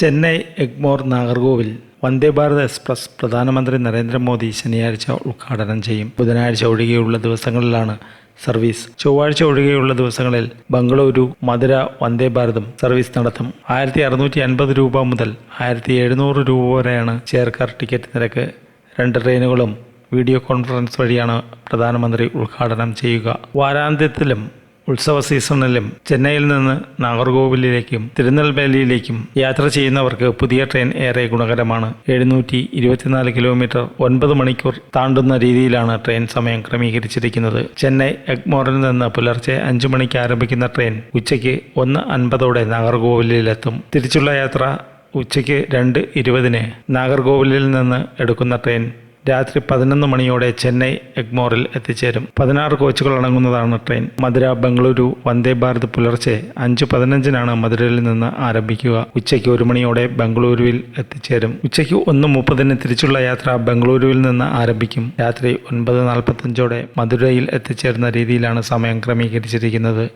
Chennai Egmore Nagercoil Vande Bharat express പ്രധാനമന്ത്രി നരേന്ദ്രമോദി ശനിയാഴ്ച ഉദ്ഘാടനം ചെയ്യും. ബുധനാഴ്ച ഒഴികെയുള്ള ദിവസങ്ങളിലാണ് സർവീസ്. ചൊവ്വാഴ്ച ഒഴികെയുള്ള ദിവസങ്ങളിൽ ബംഗളൂരു മധുര വന്ദേ ഭാരതം സർവീസ് നടത്തും. ആയിരത്തി അറുന്നൂറ്റി അൻപത് രൂപ മുതൽ ആയിരത്തി എഴുന്നൂറ് രൂപ വരെയാണ് ചെയർകാർ ടിക്കറ്റ് നിരക്ക്. രണ്ട് ട്രെയിനുകളും വീഡിയോ കോൺഫറൻസ് വഴിയാണ് പ്രധാനമന്ത്രി ഉദ്ഘാടനം ചെയ്യുക. വാരാന്ത്യത്തിലും ഉത്സവ സീസണിലും ചെന്നൈയിൽ നിന്ന് നാഗർകോവിലിലേക്കും തിരുനെൽവേലിയിലേക്കും യാത്ര ചെയ്യുന്നവർക്ക് പുതിയ ട്രെയിൻ ഏറെ ഗുണകരമാണ്. എഴുന്നൂറ്റി ഇരുപത്തിനാല് കിലോമീറ്റർ ഒൻപത് മണിക്കൂർ താണ്ടുന്ന രീതിയിലാണ് ട്രെയിൻ സമയം ക്രമീകരിച്ചിരിക്കുന്നത്. ചെന്നൈ എഗ്മോറിൽ നിന്ന് പുലർച്ചെ അഞ്ചു മണിക്ക് ആരംഭിക്കുന്ന ട്രെയിൻ ഉച്ചയ്ക്ക് ഒന്ന് അൻപതോടെ നാഗർകോവിലിലെത്തും. തിരിച്ചുള്ള യാത്ര ഉച്ചയ്ക്ക് രണ്ട് ഇരുപതിന് നാഗർകോവിലിൽ നിന്ന് എടുക്കുന്ന ട്രെയിൻ രാത്രി പതിനൊന്ന് മണിയോടെ ചെന്നൈ എഗ്മോറിൽ എത്തിച്ചേരും. പതിനാറ് കോച്ചുകൾ അടങ്ങുന്നതാണ് ട്രെയിൻ. മധുര ബംഗളൂരു വന്ദേ ഭാരത് പുലർച്ചെ അഞ്ച് പതിനഞ്ചിനാണ് മധുരയിൽ നിന്ന് ആരംഭിക്കുക. ഉച്ചയ്ക്ക് ഒരു മണിയോടെ ബംഗളൂരുവിൽ എത്തിച്ചേരും. ഉച്ചയ്ക്ക് ഒന്ന് മുപ്പതിന് തിരിച്ചുള്ള യാത്ര ബംഗളൂരുവിൽ നിന്ന് ആരംഭിക്കും. രാത്രി ഒൻപത് നാൽപ്പത്തഞ്ചോടെ മധുരയിൽ എത്തിച്ചേരുന്ന രീതിയിലാണ് സമയം ക്രമീകരിച്ചിരിക്കുന്നത്.